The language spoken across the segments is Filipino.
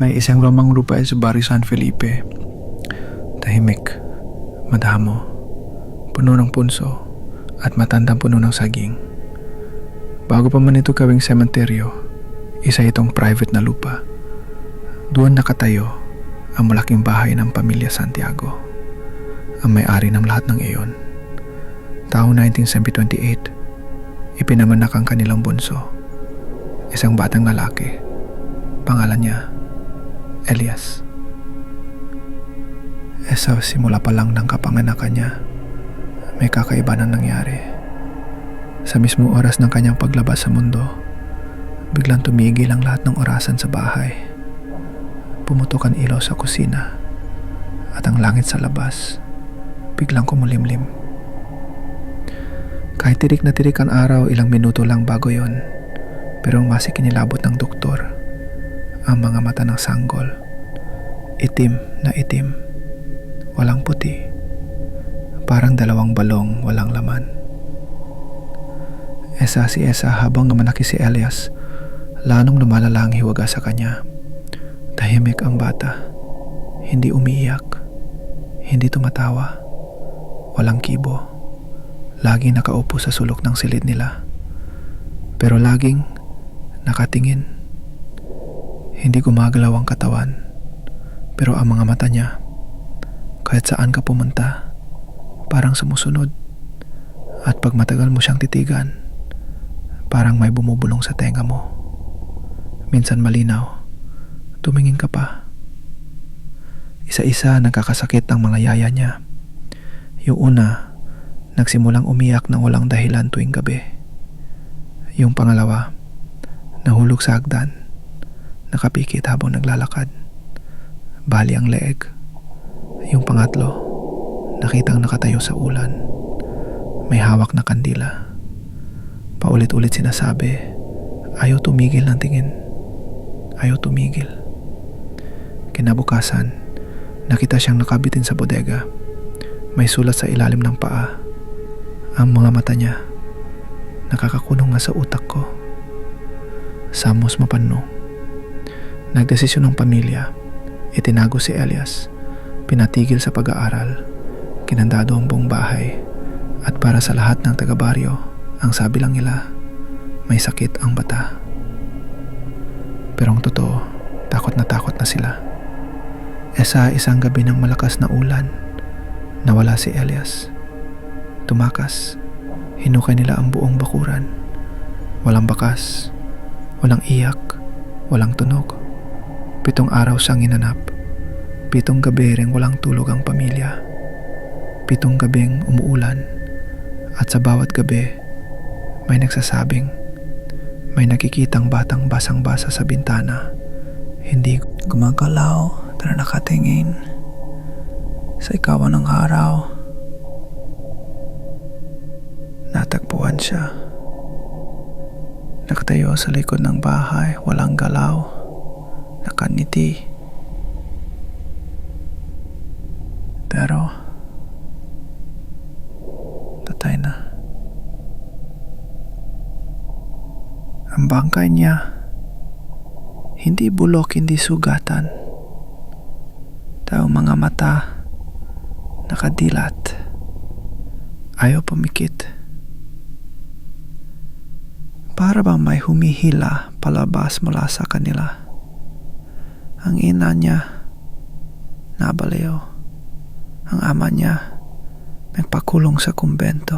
May isang lumang lupa sa Barrio San Felipe. Tahimik, madamo, puno ng punso, at matandang puno ng saging. Bago pa man ito gawing sementeryo, isa itong private na lupa. Doon nakatayo ang malaking bahay ng pamilya Santiago, ang may-ari ng lahat ng iyon. Taong 1928, ipinamanak ang kanilang bunso, isang batang lalaki. Pangalan niya, Elias. E sa simula pa lang ng kapanganakan niya, may kakaiba na nangyari. Sa mismo oras ng kanyang paglabas sa mundo, biglang tumigil ang lahat ng orasan sa bahay. Pumutok ang ilaw sa kusina at ang langit sa labas biglang kumulimlim. Kahit tirik na tirik ang araw ilang minuto lang bago yon, pero ang masik kinilabot ng doktor, ang mga mata ng sanggol, itim na itim, walang puti, parang dalawang balong walang laman. Esa si Esa habang namanaki si Elias, lanong lumalala ang hiwaga sa kanya. Tahimik ang bata, hindi umiiyak, hindi tumatawa, walang kibo. Lagi nakaupo sa sulok ng silid nila. Pero laging nakatingin. Hindi gumagalaw ang katawan. Pero ang mga mata niya, kahit saan ka pumunta, parang sumusunod. At pag matagal mo siyang titigan, parang may bumubulong sa tenga mo. Minsan malinaw, tumingin ka pa. Isa-isa nagkakasakit ang mga yaya niya. Yung una, nagsimulang umiyak ng walang dahilan tuwing gabi. Yung pangalawa, nahulog sa hagdan, nakapikit habang naglalakad. Bali ang leeg. Yung pangatlo, nakitang nakatayo sa ulan. May hawak na kandila. Paulit-ulit sinasabi, ayaw tumigil ng tingin. Ayaw tumigil. Kinabukasan, nakita siyang nakabitin sa bodega. May sulat sa ilalim ng paa ang mga mata niya. Nakakakulong nga sa utak ko. Samos mapanno. Nagdesisyon ng pamilya. Itinago si Elias. Pinatigil sa pag-aaral. Kinandado ang buong bahay. At para sa lahat ng taga-baryo, ang sabi lang nila, may sakit ang bata. Pero ang totoo, takot na takot na sila. E sa isang gabi ng malakas na ulan, nawala si Elias. Tumakas. Hinukay nila ang buong bakuran. Walang bakas. Walang iyak. Walang tunog. Pitong araw siyang inanap. Pitong gabi rin walang tulog ang pamilya. Pitong gabing umuulan. At sa bawat gabi, may nagsasabing may nakikitang batang basang-basa sa bintana. Hindi gumagalaw pero nakatingin sa ikawan ng araw. Natagpuan siya. Nakatayo sa likod ng bahay, walang galaw, nakaniti. Pero, tatay na. Ang bangkay niya, hindi bulok, hindi sugatan. Tao mga mata, nakadilat. Ayaw pumikit. Para bang may humihila palabas mula sa kanila. Ang ina niya, nabaliw. Ang ama niya, nagpakulong sa kumbento.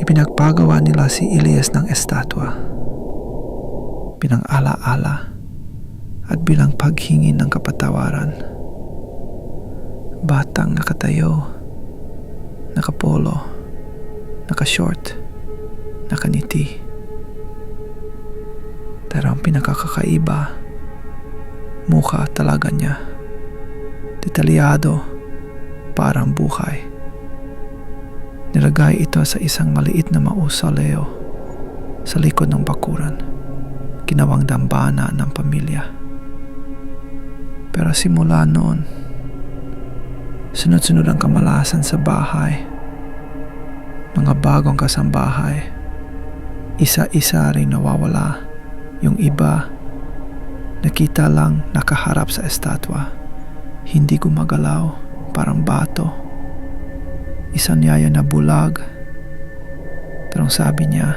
Ipinagpagawa nila si Elias ng estatwa. Bilang ala-ala at bilang paghingi ng kapatawaran. Batang nakatayo, nakapolo, nakashort, nakaniti. Pero ang pinakakakaiba, mukha talaga niya. Detalyado, parang buhay. Nilagay ito sa isang maliit na mausoleo sa likod ng bakuran. Ginawang dambana ng pamilya. Pero simula noon, sunod-sunod ang kamalasan sa bahay. Mga bagong kasambahay, isa-isa rin nawawala Yung iba, nakita lang nakaharap sa estatwa. Hindi gumagalaw, parang bato. Isang yaya na bulag. Pero sabi niya,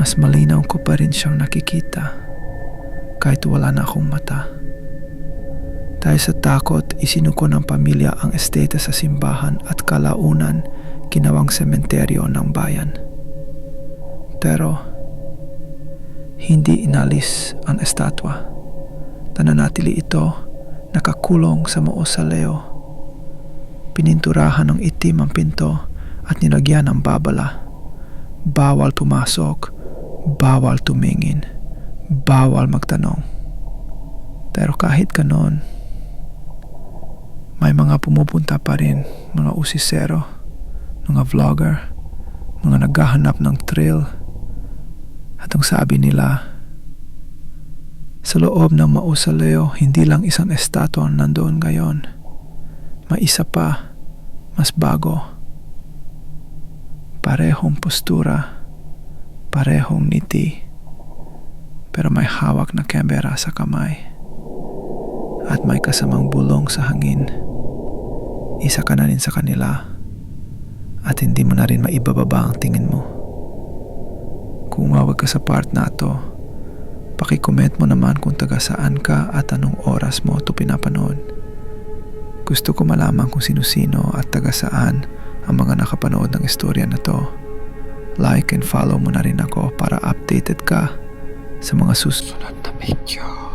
mas malinaw ko pa rin siyang nakikita kahit wala na akong mata. Dahil sa takot, isinuko ng pamilya ang estete sa simbahan at kalaunan ginawang sementeryo ng bayan. Pero, hindi inalis ang estatwa. Nananatili ito nakakulong sa mausoleo. Pininturahan ng itim ang pinto at nilagyan ng babala. Bawal pumasok, bawal tumingin, bawal magtanong. Pero kahit ganon, may mga pumupunta pa rin, mga usisero, mga vlogger, mga naghahanap ng thrill. At ang sabi nila, sa loob ng mausoleo, hindi lang isang estatwa ang nandoon ngayon. May isa pa, mas bago. Parehong postura, parehong ngiti, pero may hawak na kamera sa kamay. At may kasamang bulong sa hangin. Isa ka na rin sa kanila at hindi mo na rin maibababa ang tingin mo. Kung umawag ka sa part na to, pakicomment mo naman kung taga saan ka at anong oras mo ito pinapanood. Gusto ko malaman kung sino-sino at taga saan ang mga nakapanood ng istorya na to. Like and follow mo na rin ako para updated ka sa mga susunod na video.